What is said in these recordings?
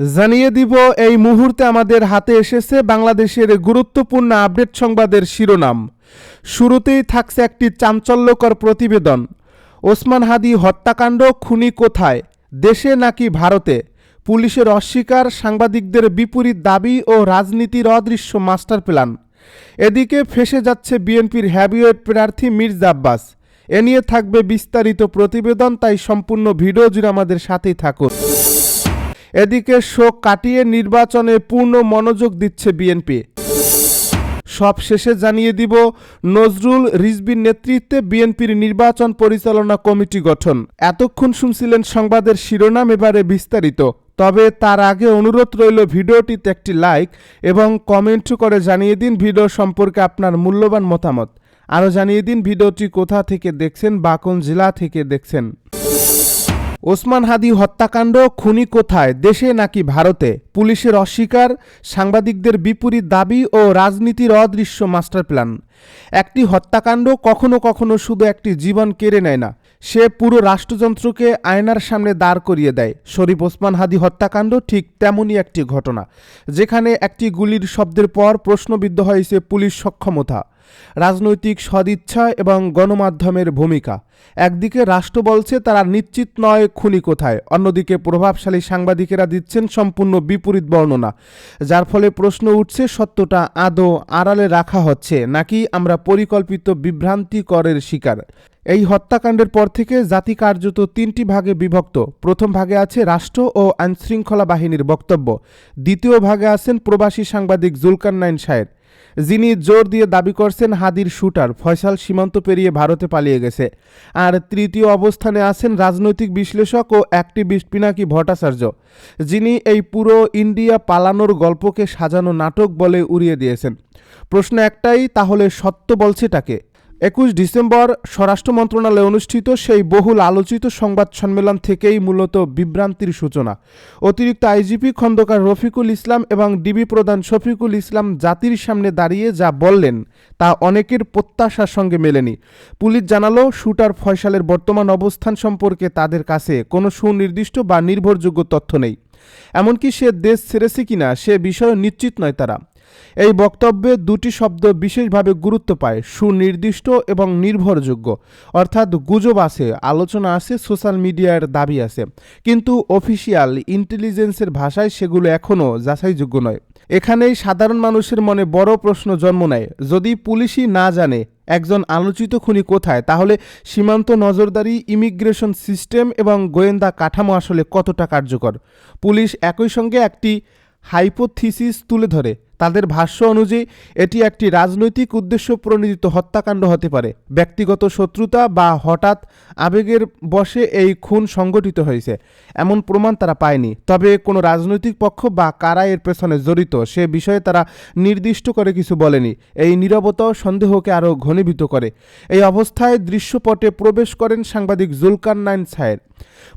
জানিয়ে দিব, এই মুহূর্তে আমাদের হাতে এসেছে বাংলাদেশের গুরুত্বপূর্ণ আপডেট সংবাদের শিরোনাম। শুরুতেই থাকছে একটি চাঞ্চল্যকর প্রতিবেদন। ওসমান হাদি হত্যাকাণ্ড খুনি কোথায়? দেশে নাকি ভারতে? পুলিশের অস্বীকার, সাংবাদিকদের বিপরীত দাবি ও রাজনীতির অদৃশ্য মাস্টার প্ল্যান এদিকে ফেসে যাচ্ছে বিএনপির হ্যাভিওয়েট প্রার্থী মির্জা আব্বাস। এ নিয়ে থাকবে বিস্তারিত প্রতিবেদন, তাই সম্পূর্ণ ভিডিও জুড়ে আমাদের সাথেই থাকুন। এদিকে শোক কাটিয়ে নির্বাচনে পূর্ণ মনোযোগ দিচ্ছে বিএনপি। সব শেষে জানিয়ে দিব, নজরুল রিজবির নেতৃত্বে বিএনপির নির্বাচন পরিচালনা কমিটি গঠন। এতক্ষণ শুনছিলেন সংবাদের শিরোনাম, এবারে বিস্তারিত। তবে তার আগে অনুরোধ রইল ভিডিওটিতে একটি লাইক এবং কমেন্ট করে জানিয়ে দিন ভিডিও সম্পর্কে আপনার মূল্যবান মতামত। আরও জানিয়ে দিন ভিডিওটি কোথা থেকে দেখছেন বা কোন জেলা থেকে দেখছেন। ওসমান হাদি হত্যাকাণ্ড খুনি কোথায়, দেশে নাকি ভারতে? পুলিশের অস্বীকার, সাংবাদিকদের বিপরীত দাবি ও রাজনীতির অদৃশ্য মাস্টার প্ল্যান একটি হত্যাকাণ্ড কখনো কখনো শুধু একটি জীবন কেড়ে নেয় না, সে পুরো রাষ্ট্রযন্ত্রকে আয়নার সামনে দাঁড় করিয়ে দেয়। শরীফ ওসমান হাদি হত্যাকাণ্ড ঠিক তেমনই একটি ঘটনা, যেখানে একটি গুলির শব্দের পর প্রশ্নবিদ্ধ হয়েছে পুলিশ সক্ষমতা। রাজনৈতিক সদিচ্ছা এবং গণমাধ্যমের ভূমিকা। একদিকে রাষ্ট্র বলছে তারা নিশ্চিত নয় খুনি কোথায়, অন্যদিকে প্রভাবশালী সাংবাদিকেরা দিচ্ছেন সম্পূর্ণ বিপরীত বর্ণনা, যার ফলে প্রশ্ন উঠছে সত্যটা আদৌ আড়ালে রাখা হচ্ছে নাকি আমরা পরিকল্পিত বিভ্রান্তিকরের শিকার। এই হত্যাকাণ্ডের পর থেকে জাতি কার্যত তিনটি ভাগে বিভক্ত। প্রথম ভাগে আছে রাষ্ট্র ও আইনশৃঙ্খলা বাহিনীর বক্তব্য। দ্বিতীয় ভাগে আছেন প্রবাসী সাংবাদিক জুলকান্নাইন সায়ের। যিনি জোর দিয়ে দাবি করছেন হাদির শুটার, ফয়সাল সীমান্ত পেরিয়ে ভারতে পালিয়ে গেছে। আর তৃতীয় অবস্থানে আছেন রাজনৈতিক বিশ্লেষক ও অ্যাক্টিভিস্ট পিনাকি ভট্টাচার্য, যিনি এই পুরো ইন্ডিয়া পালানোর গল্পকে সাজানো নাটক বলে উড়িয়ে দিয়েছেন। প্রশ্ন একটাই, তাহলে সত্য বলছেটাকে একুশ ডিসেম্বর স্বরাষ্ট্র মন্ত্রণালয়ে অনুষ্ঠিত সেই বহুল আলোচিত সংবাদ সম্মেলন থেকেই মূলত বিভ্রান্তির সূচনা। অতিরিক্ত আইজিপি খন্দকার রফিকুল ইসলাম এবং ডিবি প্রধান শফিকুল ইসলাম জাতির সামনে দাঁড়িয়ে যা বললেন, তা অনেকের প্রত্যাশার সঙ্গে মেলেনি। পুলিশ জানালো, শুটার ফয়সালের বর্তমান অবস্থান সম্পর্কে তাদের কাছে কোনো সুনির্দিষ্ট বা নির্ভরযোগ্য তথ্য নেই। এমনকি সে দেশ ছেড়েছে কিনা সে বিষয়ে নিশ্চিত নয় তারা। এই বক্তব্যে দুটি শব্দ বিশেষভাবে গুরুত্ব পায়, সুনির্দিষ্ট এবং নির্ভরযোগ্য। অর্থাৎ গুজব আছে, আলোচনা আছে, সোশ্যাল মিডিয়ার দাবি আছে। কিন্তু অফিসিয়াল ইন্টেলিজেন্সের ভাষায় সেগুলো এখনও যাচাইযোগ্য নয়। এখানেই সাধারণ মানুষের মনে বড় প্রশ্ন জন্ম নেয়, যদি পুলিশই না জানে একজন আলোচিত খুনি কোথায়, তাহলে সীমান্ত নজরদারি, ইমিগ্রেশন সিস্টেম এবং গোয়েন্দা কাঠামো আসলে কতটা কার্যকর? পুলিশ একই সঙ্গে একটি হাইপোথিসিস তুলে ধরে। তাদের ভাষ্য অনুযায়ী, এটি একটি রাজনৈতিক উদ্দেশ্য প্রণোদিত হত্যাকাণ্ড হতে পারে। ব্যক্তিগত শত্রুতা বা হঠাৎ আবেগের বশে এই খুন সংগঠিত হয়েছে, এমন প্রমাণ তারা পায়নি। তবে কোনো রাজনৈতিক পক্ষ বা কারা এর পেছনে জড়িত, সে বিষয়ে তারা নির্দিষ্ট করে কিছু বলেনি। এই নীরবতাও সন্দেহকে আরও ঘনীভূত করে। এই অবস্থায় দৃশ্যপটে প্রবেশ করেন সাংবাদিক জুলকার নাইন সায়ের।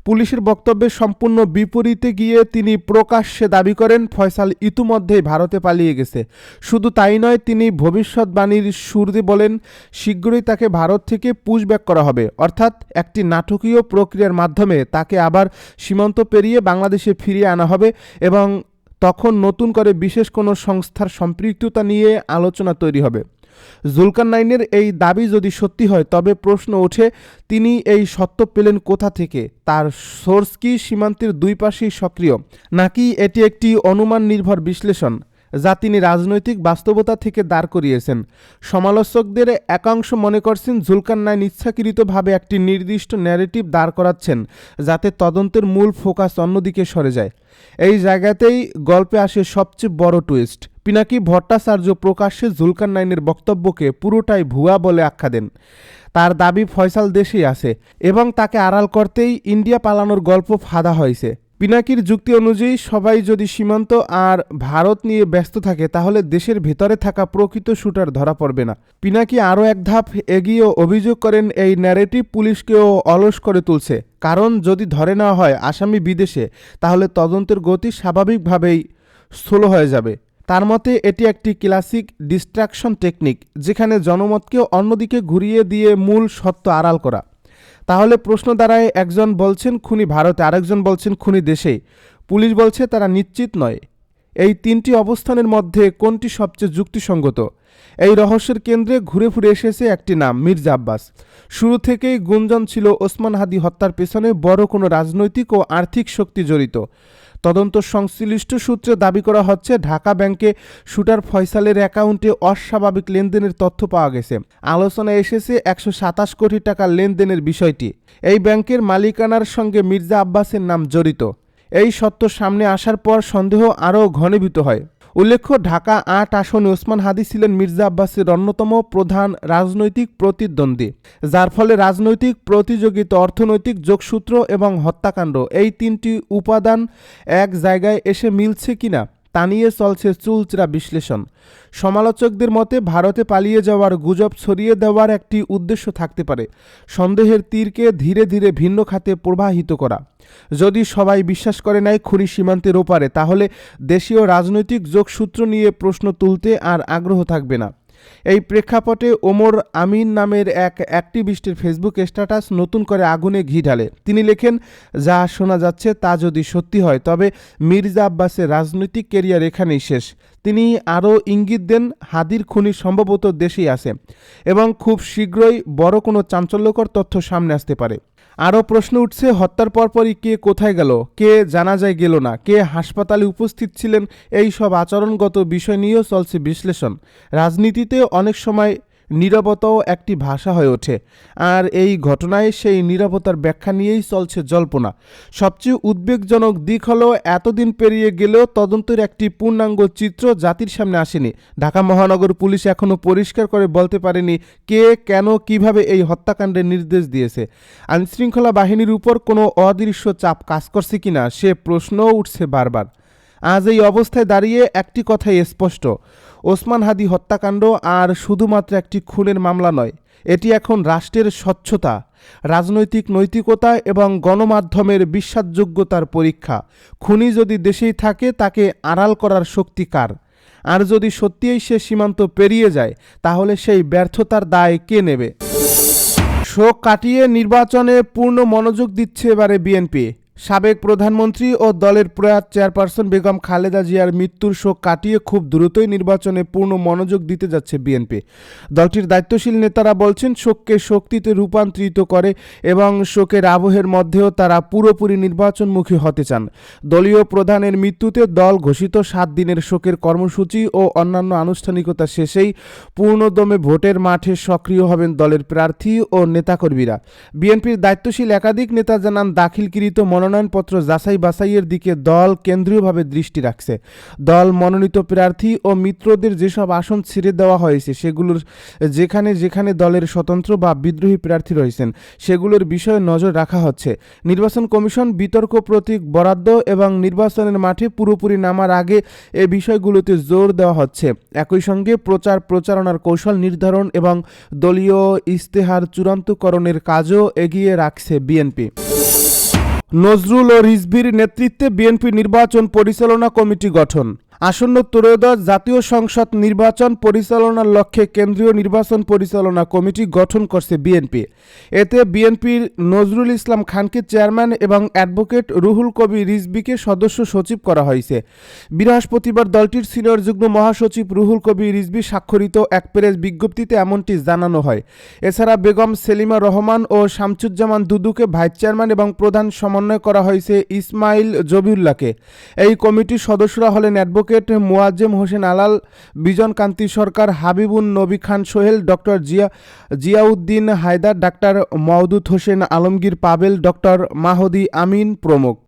পুলিশের বক্তব্যের সম্পূর্ণ বিপরীতে গিয়ে তিনি প্রকাশ্যে দাবি করেন, ফয়সাল ইতিমধ্যেই ভারতে পালিয়ে গেছে। শুধু তাই নয়, তিনি ভবিষ্যৎবাণীর সুরতে বলেন, শীঘ্রই তাকে ভারত থেকে পুশব্যাক করা হবে। অর্থাৎ একটি নাটকীয় প্রক্রিয়ার মাধ্যমে তাকে আবার সীমান্ত পেরিয়ে বাংলাদেশে ফিরিয়ে আনা হবে এবং তখন নতুন করে বিশেষ কোনো সংস্থার সম্পৃক্ততা নিয়ে আলোচনা তৈরি হবে। জুলকার নাইনের এই দাবি যদি সত্যি হয়, তবে প্রশ্ন ওঠে, তিনি এই সত্য পেলেন কোথা থেকে? তার সোর্স কি সীমান্তের দুই পাশেই সক্রিয়? নাকি এটি একটি অনুমান নির্ভর বিশ্লেষণ? যা তিনি রাজনৈতিক বাস্তবতা থেকে দাঁড় করিয়েছেন। সমালোচকদের একাংশ মনে করছেন জুলকার নাইন ইচ্ছাকৃতভাবে একটি নির্দিষ্ট ন্যারেটিভ দাঁড় করাচ্ছেন, যাতে তদন্তের মূল ফোকাস অন্যদিকে সরে যায়। এই জায়গাতেই গল্পে আসে সবচেয়ে বড় টুইস্ট পিনাকি ভট্টাচার্য প্রকাশ্যে জুলকার নাইনের বক্তব্যকে পুরোটাই ভুয়া বলে আখ্যা দেন। তার দাবি ফয়সাল দেশেই আছে এবং তাকে আড়াল করতেই ইন্ডিয়া পালানোর গল্প ফাঁদা হয়েছে। পিনাকির যুক্তি অনুযায়ী, সবাই যদি সীমান্ত আর ভারত নিয়ে ব্যস্ত থাকে, তাহলে দেশের ভেতরে থাকা প্রকৃত শুটার ধরা পড়বে না। পিনাকি আরও এক ধাপ এগিয়ে অভিযোগ করেন, এই ন্যারেটিভ পুলিশকেও অলস করে তুলছে। কারণ, যদি ধরে নেওয়া হয় আসামি বিদেশে, তাহলে তদন্তের গতি স্বাভাবিকভাবেই স্থূল হয়ে যাবে। তার মতে, এটি একটি ক্লাসিক ডিস্ট্রাকশন টেকনিক যেখানে জনমতকে অন্যদিকে ঘুরিয়ে দিয়ে মূল সত্য আড়াল করা। তাহলে প্রশ্ন দ্বারায় একজন বলছেন, খুনি ভারতে। আরেকজন বলছেন, খুনি দেশে। পুলিশ বলছে, তারা নিশ্চিত নয়। এই তিনটি অবস্থানের মধ্যে কোনটি সবচেয়ে যুক্তিসঙ্গত? এই রহস্যের কেন্দ্রে ঘুরে ফিরে এসেছে একটি নাম, মির্জা আব্বাস। শুরু থেকেই গুঞ্জন ছিল, ওসমান হাদি হত্যার পেছনে বড় কোনো রাজনৈতিক ও আর্থিক শক্তি জড়িত। তদন্ত সংশ্লিষ্ট সূত্রে দাবি করা হচ্ছে, ঢাকা ব্যাংকে শুটার ফয়সালের অ্যাকাউন্টে অস্বাভাবিক লেনদেনের তথ্য পাওয়া গেছে। আলোচনায় এসেছে একশো সাতাশ কোটি টাকার লেনদেনের বিষয়টি। এই ব্যাংকের মালিকানার সঙ্গে মির্জা আব্বাসের নাম জড়িত। এই সত্য সামনে আসার পর সন্দেহ আরও ঘনীভূত হয়। উল্লেখ্য, ঢাকা আট আসনে ওসমান হাদিস ছিলেন মির্জা আব্বাসের অন্যতম প্রধান রাজনৈতিক প্রতিদ্বন্দ্বী, যার ফলে রাজনৈতিক প্রতিযোগিতা, অর্থনৈতিক যোগসূত্র এবং হত্যাকাণ্ড এই তিনটি উপাদান এক জায়গায় এসে মিলছে কিনা তা নিয়ে চলছে চুলচেরা বিশ্লেষণ। সমালোচকদের মতে, ভারতে পালিয়ে যাওয়ার গুজব ছড়িয়ে দেওয়ার একটি উদ্দেশ্য থাকতে পারে, সন্দেহের তীরকে ধীরে ধীরে ভিন্ন খাতে প্রবাহিত করা। যদি সবাই বিশ্বাস করে নাই খুরি সীমান্তের ওপারে, তাহলে দেশীয় রাজনৈতিক যোগসূত্র নিয়ে প্রশ্ন তুলতে আর আগ্রহ থাকবে না। এই প্রেক্ষাপটে ওমর আমিন নামের এক অ্যাক্টিভিস্টের ফেসবুক স্ট্যাটাস নতুন করে আগুনে ঘি ঢালে। তিনি লেখেন, যা শোনা যাচ্ছে তা যদি সত্যি হয়, তবে মির্জা আব্বাসের রাজনৈতিক কেরিয়ার এখানেই শেষ। তিনি আরও ইঙ্গিত দেন, হাদির খুনি সম্ভবত দেশেই আছে এবং খুব শীঘ্রই বড় কোনো চাঞ্চল্যকর তথ্য সামনে আসতে পারে। আরও প্রশ্ন উঠছে, হত্যার পরপরই কে কোথায় গেল? কে জানা যায় গেল না? কে হাসপাতালে উপস্থিত ছিলেন? এই সব আচরণগত বিষয় নিয়েও চলছে বিশ্লেষণ। রাজনীতিতে অনেক সময় নীরবতাও একটি ভাষা হয়ে ওঠে। আর এই ঘটনায় সেই নীরবতার ব্যাখ্যা নিয়েই চলছে জল্পনা। সবচেয়ে উদ্বেগজনক দিক হলো, এতদিন পেরিয়ে গেলেও তদন্তের একটি পূর্ণাঙ্গ চিত্র জাতির সামনে আসেনি। ঢাকা মহানগর পুলিশ এখনও পরিষ্কার করে বলতে পারেনি কে, কেন, কীভাবে এই হত্যাকাণ্ডের নির্দেশ দিয়েছে। আইনশৃঙ্খলা বাহিনীর উপর কোনো অদৃশ্য চাপ কাজ করছে কিনা, সে প্রশ্নও উঠছে বারবার। আজ এই অবস্থায় দাঁড়িয়ে একটি কথাই স্পষ্ট। ওসমান হাদি হত্যাকাণ্ড আর শুধুমাত্র একটি খুনের মামলা নয়, এটি এখন রাষ্ট্রের স্বচ্ছতা, রাজনৈতিক নৈতিকতা এবং গণমাধ্যমের বিশ্বাসযোগ্যতার পরীক্ষা। খুনি যদি দেশেই থাকে, তাকে আড়াল করার শক্তি কার? আর যদি সত্যিই সে সীমান্ত পেরিয়ে যায়, তাহলে সেই ব্যর্থতার দায় কে নেবে? শোক কাটিয়ে নির্বাচনে পূর্ণ মনোযোগ দিচ্ছে এবারে বিএনপি। সাবেক প্রধানমন্ত্রী ও দলের প্রয়াত চেয়ারপারসন বেগম খালেদা জিয়ার মৃত্যুর শোক কাটিয়ে খুব দ্রুতই নির্বাচনে পূর্ণ মনোযোগ দিতে যাচ্ছে বিএনপি। দলটির দায়িত্বশীল নেতারা বলছেন, শোককে শক্তিতে রূপান্তরিত করে এবং শোকের আবহের মধ্যেও তারা পুরোপুরি নির্বাচনমুখী হতে চান। দলীয় প্রধানের মৃত্যুতে দল ঘোষিত সাত দিনের শোকের কর্মসূচি ও অন্যান্য আনুষ্ঠানিকতা শেষেই পূর্ণদমে ভোটের মাঠে সক্রিয় হবেন দলের প্রার্থী ও নেতাকর্মীরা। বিএনপির দায়িত্বশীল একাধিক নেতা জানান, দাখিলকৃত মনোনয়নপত্র যাচাই বাছাইয়ের দিকে দল কেন্দ্রীয়ভাবে দৃষ্টি রাখছে। দল মনোনীত প্রার্থী ও মিত্রদের যেসব আসন ছেড়ে দেওয়া হয়েছে, সেগুলোর যেখানে যেখানে দলের স্বতন্ত্র বা বিদ্রোহী প্রার্থী রয়েছেন, সেগুলোর বিষয়ে নজর রাখা হচ্ছে। নির্বাচন কমিশন বিতর্ক প্রতীক বরাদ্দ এবং নির্বাচনের মাঠে পুরোপুরি নামার আগে এ বিষয়গুলোতে জোর দেওয়া হচ্ছে। একই সঙ্গে প্রচার প্রচারণার কৌশল নির্ধারণ এবং দলীয় ইস্তেহার চূড়ান্তকরণের কাজও এগিয়ে রাখছে বিএনপি। নজরুল ও রিজভির নেতৃত্বে বিএনপি নির্বাচন পরিচালনা কমিটি গঠন। আসন্ন ত্রয়োদশ জাতীয় সংসদ নির্বাচন পরিচালনার লক্ষ্যে কেন্দ্রীয় নির্বাচন পরিচালনা কমিটি গঠন করছে বিএনপি। এতে বিএনপির নজরুল ইসলাম খানকে চেয়ারম্যান এবং অ্যাডভোকেট রুহুল কবি রিজবিকে সদস্য সচিব করা হয়েছে। বৃহস্পতিবার দলটির সিনিয়র যুগ্ম মহাসচিব রুহুল কবি রিজবি স্বাক্ষরিত এক প্রেস বিজ্ঞপ্তিতে এমনটি জানানো হয়। এছাড়া বেগম সেলিমা রহমান ও শামসুজ্জামান দুদুকে ভাইস চেয়ারম্যান এবং প্রধান সমন্বয় করা হয়েছে ইসমাইল জবিউল্লাহকে। এই কমিটির সদস্যরা হলেন advocate Moazzem Hossain Alal, Bijon Kanti Sarkar Habibun Nabi Khan Sohel, doctor Zia, Ziauddin Haider, doctor Moudud Hossain Alamgir Pavel, doctor Mahdi Amin প্রমুখ।